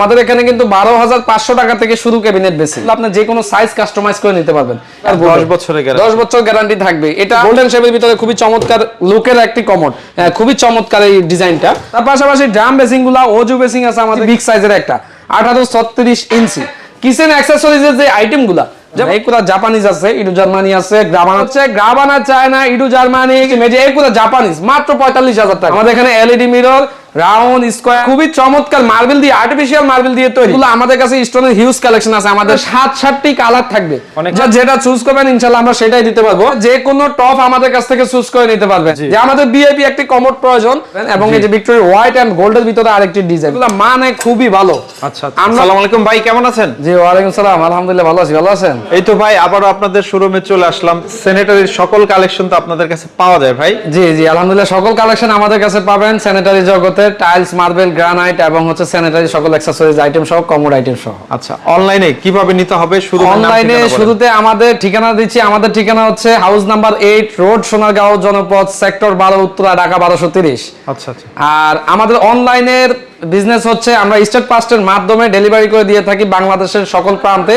আমাদের এখানে কিন্তু বারো হাজার পাঁচশো টাকা থেকে শুরু ক্যাবিনেট বেশি আপনি যে কোনো সাইজ কাস্টমাইজ করে নিতে পারবেন। আর 10 বছরের দশ বছর গ্যারান্টি থাকবে। এটা গোল্ডেন শেপের ভিতরে খুবই চমৎকার লুকের একটি কমোড খুবই চমৎকার এই ডিজাইনটা তার পাশাপাশি ড্রাম বেসিংগুলা ওজু বেসিং আছে আমাদের। বিগ সাইজের একটা। আঠারো ছত্রিশ ইঞ্চি কিচেন অ্যাক্সেসরিজের যে আইটেমগুলা যেমন জাপানিজ আছে ইডু জার্মানি আছে গ্রাবান হচ্ছে গ্রাবানা চায়না ইডু জার্মানি মেজে জাপানিজ মাত্র পঁয়তাল্লিশ হাজার টাকা। আমাদের এখানে এলইডি মিরর রাউন্ড স্কোয়ার। খুবই চমৎকার মার্বেল দিয়ে আর্টিফিশিয়াল মার্বেল দিয়ে তৈরি। এগুলো আমাদের কাছে স্টোনের হিউজ কালেকশন আছে। আমাদের সাত সাতটি কালার থাকবে। যেটা চুজ করবেন আমরা সেটাই দিতে পারব। যে কোনো টপ আমাদের কাছ থেকে চুজ করে নিতে পারবেন যে আমাদের বিএপি একটি কমোড প্রয়োজন এবং এই যে ভিক্টোরিয়া হোয়াইট এন্ড গোল্ডের ভিতরে আরেকটি ডিজাইন এগুলো মানে খুবই ভালো। আচ্ছা আসসালামু আলাইকুম ভাই কেমন আছেন? জি ওয়ালাইকুম সালাম। আলহামদুলিল্লাহ ভালো আছি। ভালো আছেন? এই তো ভাই আবারও আপনাদের শোরুমে চলে আসলাম। স্যানিটারির সকল কালেকশন তো আপনাদের কাছে পাওয়া যায় ভাই। জি জি আলহামদুলিল্লাহ সকল কালেকশন আমাদের কাছে পাবেন। স্যানিটারি জগতের টাইলস মার্বেল গ্রানাইট এবং হচ্ছে স্যানিটারি সকল অ্যাক্সেসরিজ আইটেম সহ কমোড আইটেম সহ। আচ্ছা অনলাইনে কীভাবে নিতে হবে? শুরু অনলাইনে শুরুতে আমাদের ঠিকানা দিচ্ছি। আমাদের ঠিকানা হচ্ছে house number road Sonargaon sector বারো উত্তরা ঢাকা বারোশো তিরিশ। আচ্ছা আচ্ছা। আর আমাদের অনলাইনের বিজনেস হচ্ছে আমরা স্টেট পাস্টের মাধ্যমে ডেলিভারি করে দিয়ে থাকি বাংলাদেশের সকল প্রান্তে।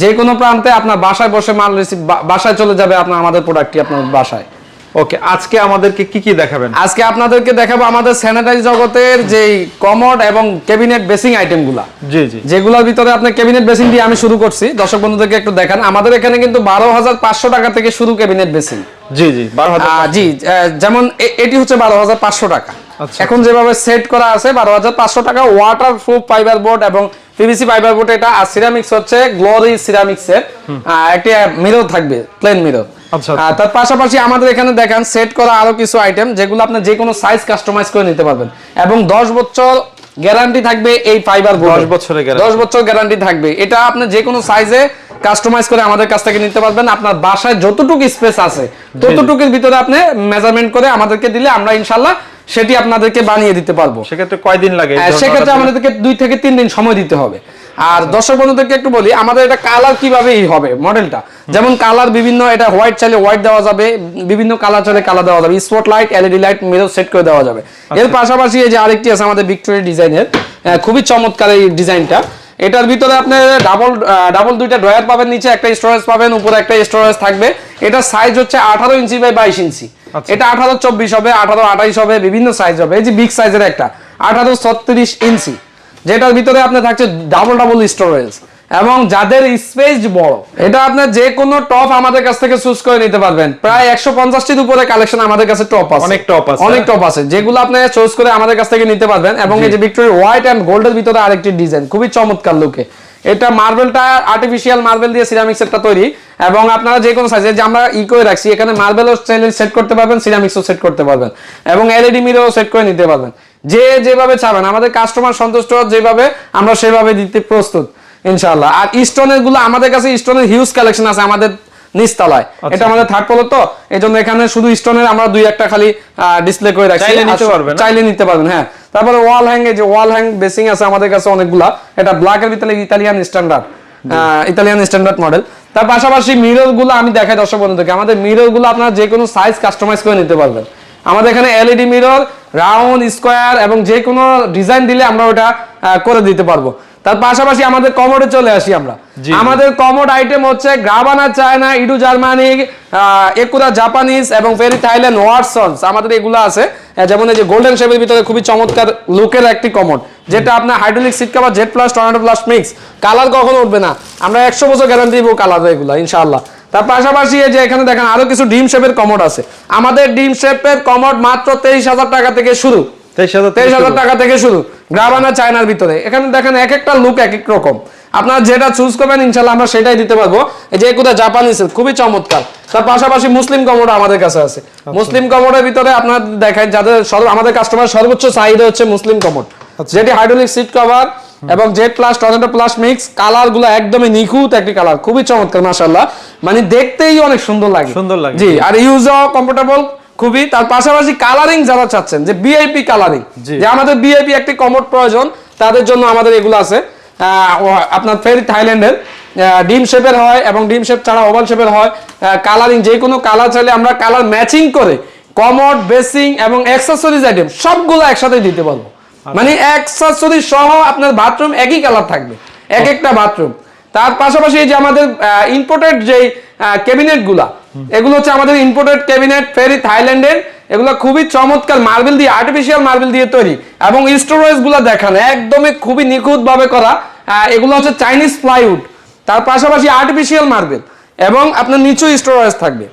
যে কোনো প্রান্তে আপনার বাসায় বসে মাল রিসিভ বাসায় চলে যাবে আপনার আমাদের প্রোডাক্টটি আপনার বাসায়। ওকে আজকে আমাদেরকে কি কি দেখাবেন? আজকে আপনাদেরকে দেখাবো আমাদের স্যানিটারি জগতের যেই কমোড এবং ক্যাবিনেট বেসিং আইটেমগুলা জি জি। যেগুলোর ভিতরে আপনি ক্যাবিনেট বেসিং দিয়ে আমি শুরু করছি। দর্শক বন্ধুদেরকে একটু দেখান। আমাদের এখানে কিন্তু বারো হাজার পাঁচশো টাকা থেকে শুরু ক্যাবিনেট বেসিং জি জি বারো জি যেমন এটি হচ্ছে বারো হাজার পাঁচশো টাকা। আচ্ছা। এখন যেভাবে সেট করা আছে বারো হাজার পাঁচশো টাকা ওয়াটার প্রুফ ফাইবার বোর্ড এবং পিভিসি ফাইবার বোর্ড এটা আর সিরামিক্স হচ্ছে গ্লোরি সিরামিক্স এর। একটি মিরর থাকবে প্লেন মিরর। তার পাশাপাশি আমাদের এখানে দেখেন সেট করা আরও কিছু আইটেম যেগুলো আপনি যে কোনো সাইজ কাস্টমাইজ করে নিতে পারবেন। এবং দশ বছর গ্যারান্টি থাকবে এই ফাইবার বোর্ড 10 বছরের। দশ বছর গ্যারান্টি থাকবে। এটা আপনি যে কোনো সাইজে কাস্টমাইজ করে আমাদের কাছ থেকে নিতে পারবেন। আপনার বাসায় যতটুকু স্পেস আছে ততটুকুর ভিতরে আপনি মেজারমেন্ট করে আমাদেরকে দিলে আমরা ইনশাল্লাহ সেটি আপনাদেরকে বানিয়ে দিতে পারব। সেক্ষেত্রে কয়দিন লাগে সেক্ষেত্রে আমাদেরকে দুই থেকে তিন দিন সময় দিতে হবে। আর দর্শক বন্ধুদেরকে একটু বলি আমাদের এটা কালার কীভাবে হবে মডেলটা যেমন কালার বিভিন্ন এটা হোয়াইট চাইলে হোয়াইট দেওয়া যাবে বিভিন্ন কালার চাইলে কালার দেওয়া যাবে spot light LED light mirror set করে দেওয়া যাবে। এর পাশাপাশি এই যে আরেকটি আছে আমাদের ভিক্টোরিয়া ডিজাইনের খুবই চমৎকার এই ডিজাইনটা এটার ভিতরে আপনি ডাবল ডাবল দুইটা ড্রয়ার পাবেন নিচে একটা স্টোরেজ পাবেন উপরে একটা স্টোরেজ থাকবে। এটা সাইজ হচ্ছে আঠারো ইঞ্চি বাই বাইশ ইঞ্চি। আচ্ছা। এটা আঠারো চব্বিশ হবে আঠারো আঠাইশ হবে বিভিন্ন সাইজ হবে। এই যে বিগ সাইজের একটা আঠারো ছত্রিশ ইঞ্চি। যেটার ভিতরে আপনার থাকছে ডাবল ডাবল স্টোরেজ এবং যাদের স্পেস বড় এটা আপনার যে কোনো টপ আমাদের কাছ থেকে চুজ করে নিতে পারবেন। প্রায় একশো পঞ্চাশটির উপরে কালেকশন আমাদের কাছে টপ আছে। অনেক top আছে। অনেক টপ আছে। যেগুলো আপনি চুজ করে আমাদের কাছ থেকে নিতে পারবেন এবং এই যে ভিক্টোরিয়া হোয়াইট এন্ড গোল্ডের ভিতরে আরেকটি ডিজাইন খুবই চমৎকার লুকে এটা মার্বেলটা আর্টিফিশিয়াল মার্বেল দিয়ে সিরামিক্স একটা তৈরি এবং আপনারা যে কোনো সাইজে যে আমরা ই করে রাখছি এখানে মার্বেলও সেট করতে পারবেন সিরামিক্সও সেট করতে পারবেন এবং এলইডি মিররও সেট করে নিতে পারবেন। যে যেভাবে চাবেন আমাদের কাস্টমার সন্তুষ্ট যেভাবে আমরা সেভাবে দিতে প্রস্তুত ইনশাআল্লাহ। আর স্টোনেরগুলো আমাদের কাছে স্টোনের হিউজ কালেকশন আছে আমাদের নিচতলায়। এটা আমাদের থার্ড ফ্লোর তো এই জন্য এখানে শুধু স্টোনের আমরা দুই একটা খালি ডিসপ্লে করে রাখছি। চাইলে নিতে পারবেন, না? চাইলে নিতে পারবেন হ্যাঁ। তারপরে ওয়াল হ্যাং যে ওয়াল হ্যাং বেসিং আছে আমাদের কাছে অনেকগুলা এটা ব্ল্যাক এর ভিতরে Italian standard Italian standard model তার পাশাপাশি মিররগুলো আমি দেখাই দর্শক বন্ধুদেরকে আমাদের মিররগুলো আপনারা যে কোনো সাইজ কাস্টমাইজ করে নিতে পারবেন। আমাদের এখানে এলইডি মিরর রাউন্ড স্কোয়ার এবং যে কোনো ডিজাইন দিলে আমরা ওটা করে দিতে পারব। তার পাশাপাশি আমাদের কমোডে চলে আসি আমরা। আমাদের কমোড আইটেম হচ্ছে গ্রাবানা চায়না ইডু জার্মানি একুরা জাপানিজ এবং ফেরি থাইল্যান্ড ওয়াটসনস আমাদের এগুলো আছে। যেমন এই যে গোল্ডেন শেপের ভিতরে খুবই চমৎকার লুকের একটি কমোড যেটা আপনার hydraulic seat cover Z plus tornado plus mix colour কখনো উঠবে না। আমরা একশো বছর গ্যারান্টি দিব কালার এগুলো ইনশাআল্লাহ। তার পাশাপাশি এই যে এখানে দেখেন আরও কিছু ডিম শেপের কমোড আছে। আমাদের ডিম শেপের কমোড মাত্র তেইশ হাজার টাকা থেকে শুরু। তেইশ হাজার টাকা থেকে শুরু। গ্রাবানা চায়নার ভিতরে। এখানে দেখেন এক একটা লুক এক এক রকম। আপনারা যেটা চুজ করবেন ইনশাল্লাহ আমরা সেটাই দিতে পারব। এই যে কোথায় জাপানিজ খুবই চমৎকার। তার পাশাপাশি মুসলিম কমোড আমাদের কাছে আছে। মুসলিম কমোডের ভিতরে আপনার দেখেন যাদের আমাদের কাস্টমার সর্বোচ্চ চাহিদা হচ্ছে মুসলিম কমোড। যেটি হাইড্রোলিক সিট কভার এবং Z plus tornado plus mix কালারগুলো একদমই নিখুঁত একটি কালার খুবই চমৎকার মাসাল্লাহ মানে দেখতেই অনেক সুন্দর লাগে। সুন্দর লাগে। জি আর ইউজও কমফোর্টেবল খুবই। তার পাশাপাশি কালারিং যারা চাচ্ছেন যে বিআইপি কালারিং যে আমাদের বিআইপি একটি কমোড প্রয়োজন তাদের জন্য আমাদের এগুলো আছে। আপনার ফেরি থাইল্যান্ডের ডিম শেপের হয় এবং ডিম শেপ ছাড়া ওভাল শেপের হয়। কালারিং যে কোনো কালার চাইলে আমরা কালার ম্যাচিং করে কমোড বেসিং এবং অ্যাক্সেসরিজ আইটেম সবগুলো একসাথে দিতে পারব। মানে অ্যাক্সেসরি সহ আপনার বাথরুম একই কালার থাকবে। এক একটা বাথরুম তার পাশাপাশি যে আমাদের ইম্পোর্টেড যে ক্যাবিনেটগুলা এগুলো হচ্ছে আমাদের ইম্পোর্টেড ক্যাবিনেট ফেরি থাইল্যান্ডের এগুলো খুবই চমৎকার মার্বেল দিয়ে আর্টিফিশিয়াল মার্বেল দিয়ে তৈরি। এবং স্টোরেজগুলা দেখান একদমই খুবই নিখুঁত ভাবে করা এগুলো হচ্ছে চাইনিজ প্লাইউড তার পাশাপাশি আর্টিফিশিয়াল মার্বেল এবং আপনার নিচু স্টোরেজ থাকবে।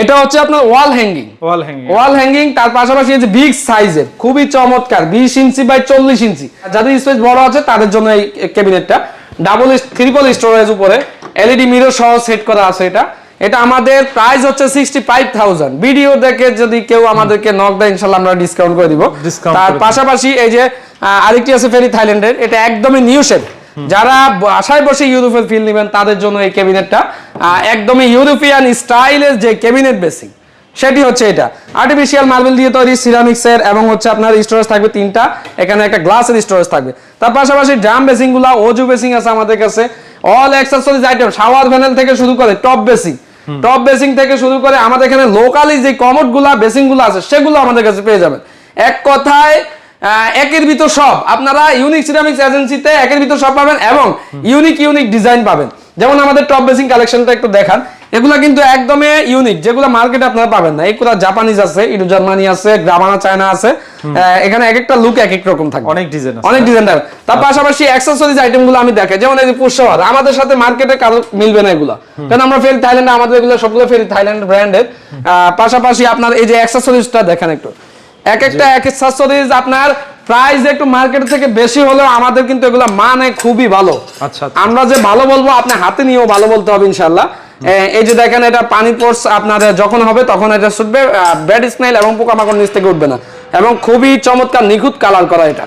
এটা হচ্ছে আপনার wall hanging wall hanging wall hanging তার পাশাপাশি এই যে বিগ সাইজের খুবই চমৎকার বিশ ইঞ্চি বাই চল্লিশ ইঞ্চি। যাদের স্পেস বড় আছে তাদের জন্য এই ক্যাবিনেটটা ডাবল ট্রিপল স্টোরেজ উপরে। এলইডি মিরর সহ সেট করা আছে এটা। এটা আমাদের প্রাইস হচ্ছে সিক্সটি ফাইভ থাউজেন্ড ভিডিও দেখে যদি কেউ আমাদেরকে নক দেয় ইনশাল্লাহ আমরা ডিসকাউন্ট করে দিব। তার পাশাপাশি এই যে আরেকটি আছে ফেরি থাইল্যান্ডের এটা একদমই নিউ শেপ যারা বাসায় বসে ইউরোপের ফিল নেবেন তাদের জন্য এই ক্যাবিনেটটা একদমই ইউরোপিয়ান স্টাইলের যে ক্যাবিনেট বেসিং সেটি হচ্ছে এটা। আর্টিফিশিয়াল মার্বেল দিয়ে তৈরি সিরামিক্সের এবং হচ্ছে আপনার স্টোরেজ থাকবে তিনটা। এখানে একটা গ্লাসের স্টোরেজ থাকবে। তার পাশাপাশি ড্রাম বেসিংগুলা ওজু বেসিং আছে আমাদের কাছে। All accessories item shower panel থেকে শুরু করে টপ বেসিং টপ বেসিং থেকে শুরু করে আমাদের এখানে লোকালি যে কমোডগুলা বেসিংগুলো আছে সেগুলো আমাদের কাছে পেয়ে যাবেন। এক কথায় আহ, একের ভিতর সব। আপনারা ইউনিক সিরামিক্স এজেন্সিতে একের ভিতর সব পাবেন এবং ইউনিক ইউনিক ডিজাইন পাবেন। যেমন আমাদের টপ বেসিং কালেকশনটা একটু দেখান। এগুলো কিন্তু একদমই ইউনিক যেগুলো মার্কেটে আপনারা পাবেন না। এগুলো জাপানিজ আছে ইডো জার্মানি আছে গ্রামানা চায়না আছে। এখানে এক একটা লুক এক এক রকম থাকবে অনেক ডিজাইন আছে। অনেক ডিজাইন থাকবে তার পাশাপাশি অ্যাক্সেসরিজ আইটেমগুলো আমি দেখাই। যেমন এই যে আমাদের সাথে মার্কেটে কারও মিলবে না এগুলো। কারণ আমরা ফেরি থাইল্যান্ডে আমাদের এগুলো সবগুলো ফেরি থাইল্যান্ড ব্র্যান্ডের পাশাপাশি আপনার এই যে অ্যাক্সেসরিজটা দেখেন একটু। এক একটা অ্যাক্সেসরিজ আপনার প্রাইস একটু মার্কেট থেকে বেশি হলেও আমাদের কিন্তু এগুলো মানে খুবই ভালো। আচ্ছা, আচ্ছা। আমরা যে ভালো বলব আপনি হাতে নিয়েও ভালো বলতে হবে ইনশাল্লাহ এ- এই যে দেখেন এটা পানি পোর্স আপনার যখন হবে তখন এটা ছুটবে ব্যাড স্মেল এবং পোকামাকড় নিচ থেকে উঠবে না। এবং খুবই চমৎকার নিখুঁত কালার করা এটা।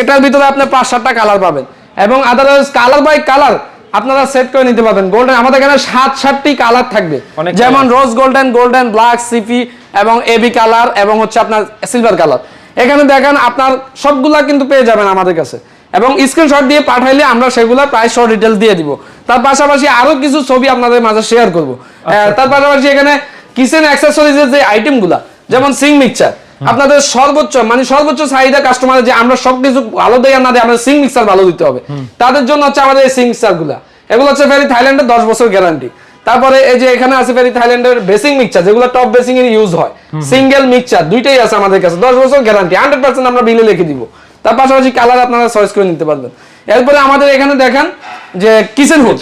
এটার ভিতরে আপনি পাঁচ সাতটা কালার পাবেন। এবং আদারওয়াইজ কালার বাই কালার আপনারা সেট করে নিতে পারবেন। গোল্ডেন আমাদের এখানে সাত সাতটি কালার থাকবে। যেমন rose golden golden black CP এবং এবি কালার এবং হচ্ছে আপনার সিলভার কালার এখানে দেখেন আপনার সবগুলা কিন্তু পেয়ে যাবেন আমাদের কাছে। এবং স্ক্রিনশট দিয়ে পাঠাইলে আমরা সেগুলা প্রাইস সহ ডিটেল দিয়ে দিব। তার পাশাপাশি আরও কিছু ছবি আপনাদের মাঝে শেয়ার করব। তার পাশাপাশি এখানে কিচেন অ্যাক্সেসরিজের যে আইটেমগুলা যেমন সিং মিক্সচার আপনাদের সর্বোচ্চ মানে সর্বোচ্চ চাহিদা কাস্টমার যে আমরা সবকিছু ভালো দেয়া না দিয়ে আমাদের সিং মিক্সার ভালো দিতে হবে। তাদের জন্য হচ্ছে আমাদের এই সিং মিক্সারগুলা এগুলো হচ্ছে ভেরি থাইল্যান্ডের দশ বছর গ্যারান্টি তারপরে এই যে এখানে আছে ভেরি থাইল্যান্ডের বেসিং মিক্সচার যেগুলো টপ বেসিং এর ইউজ হয় সিঙ্গেল মিক্সচার দুইটাই আছে আমাদের কাছে। দশ বছর গ্যারান্টি হান্ড্রেড পার্সেন্ট আমরা বিলে লিখে দিব। তার পাশাপাশি কালার আপনারা চয়েস করে নিতে পারবেন। এরপরে আমাদের এখানে দেখেন যে কিচেন হুড।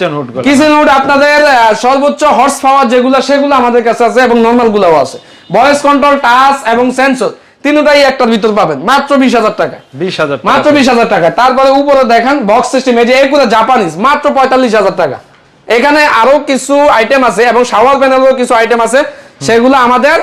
কিচেন হুড আপনাদের সর্বোচ্চ হর্স পাওয়ার যেগুলো সেগুলো আমাদের কাছে আছে এবং নর্মাল গুলাও আছে। ভয়েস কন্ট্রোল টাচ এবং সেন্সর তিনটাই একটার ভিতর পাবেন। মাত্র বিশ হাজার টাকা। বিশ হাজার। মাত্র বিশ হাজার টাকা। তারপরে উপরে দেখেন বক্স সিস্টেম এই যে এগুলো জাপানিজ মাত্র পঁয়তাল্লিশ হাজার টাকা। এখানে আরও কিছু আইটেম আছে এবং শাওয়ার প্যানেলেরও কিছু আইটেম আছে। সেগুলো আমাদের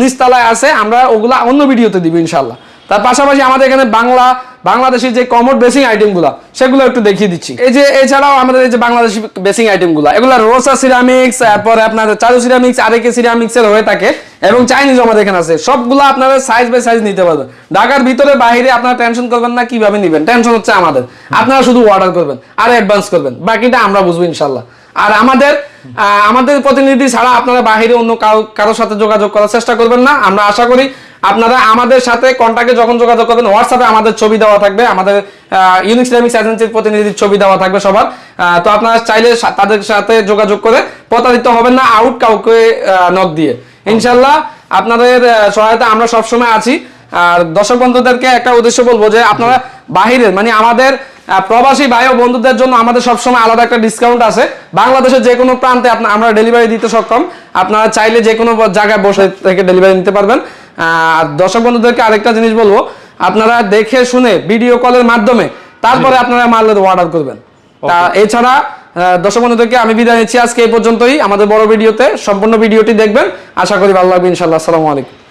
নিচতলায় আছে। আমরা ওগুলা অন্য ভিডিওতে দিব ইনশাল্লাহ তার পাশাপাশি আমাদের এখানে বাংলা বাংলাদেশের যে কমোড বেসিং আইটেমগুলো সেগুলো একটু দেখিয়ে দিচ্ছি। এই যে, এছাড়াও আমাদের এই যে বাংলাদেশি বেসিং আইটেমগুলো এগুলো রোসা সিরামিক্স তারপরে আপনার চারু সিরামিক্স আরেকে সিরামিক্স এর হয়ে থাকে, এবং চাইনিজ আমাদের এখানে আছে। সবগুলো আপনারা সাইজ বাই সাইজ নিতে পারবেন। ঢাকার ভিতরে বাইরে আপনারা টেনশন করবেন না, কীভাবে নিবেন? টেনশন হচ্ছে আমাদের। আপনারা শুধু অর্ডার করবেন, আর অ্যাডভান্স করবেন। বাকিটা আমরা বুঝব ইনশাল্লাহ আর আমাদের আমাদের প্রতিনিধি ছাড়া আপনারা বাইরে অন্য কারো- কারোর সাথে যোগাযোগ করার চেষ্টা করবেন না। আমরা আশা করি আপনারা আমাদের সাথে কন্ট্যাক্টে যখন যোগাযোগ করবেন হোয়াটসঅ্যাপে আমাদের ছবি দেওয়া থাকবে, আমাদের ইউনিক সিরামিক্স এজেন্সির প্রতিনিধির ছবি দেওয়া থাকবে সবার। তো আপনারা চাইলে তাদের সাথে যোগাযোগ করে প্রতারিত হবেন না আউট কাউকে নক দিয়ে। ইনশাল্লাহ আপনাদের সহায়তা আমরা সবসময় আছি। আর দর্শক বন্ধুদেরকে একটা উদ্দেশ্য বলব যে আপনারা বাহিরের মানে আমাদের প্রবাসী ভাই ও বন্ধুদের জন্য আমাদের সবসময় আলাদা একটা ডিসকাউন্ট আছে। বাংলাদেশের যে কোনো প্রান্তে আমরা ডেলিভারি দিতে সক্ষম। আপনারা চাইলে যে কোনো জায়গায় বসে থেকে ডেলিভারি নিতে পারবেন। আর দর্শক বন্ধুদেরকে আরেকটা জিনিস বলব আপনারা দেখে শুনে ভিডিও কলের মাধ্যমে তারপরে আপনারা মাল অর্ডার করবেন। তা এছাড়া দর্শক বন্ধুদেরকে আমি বিদায় নিচ্ছি আজকে এই পর্যন্তই। আমাদের বড় ভিডিওতে সম্পূর্ণ ভিডিওটি দেখবেন। আশা করি ভালো লাগবে ইনশাল্লাহ আসসালামু আলাইকুম।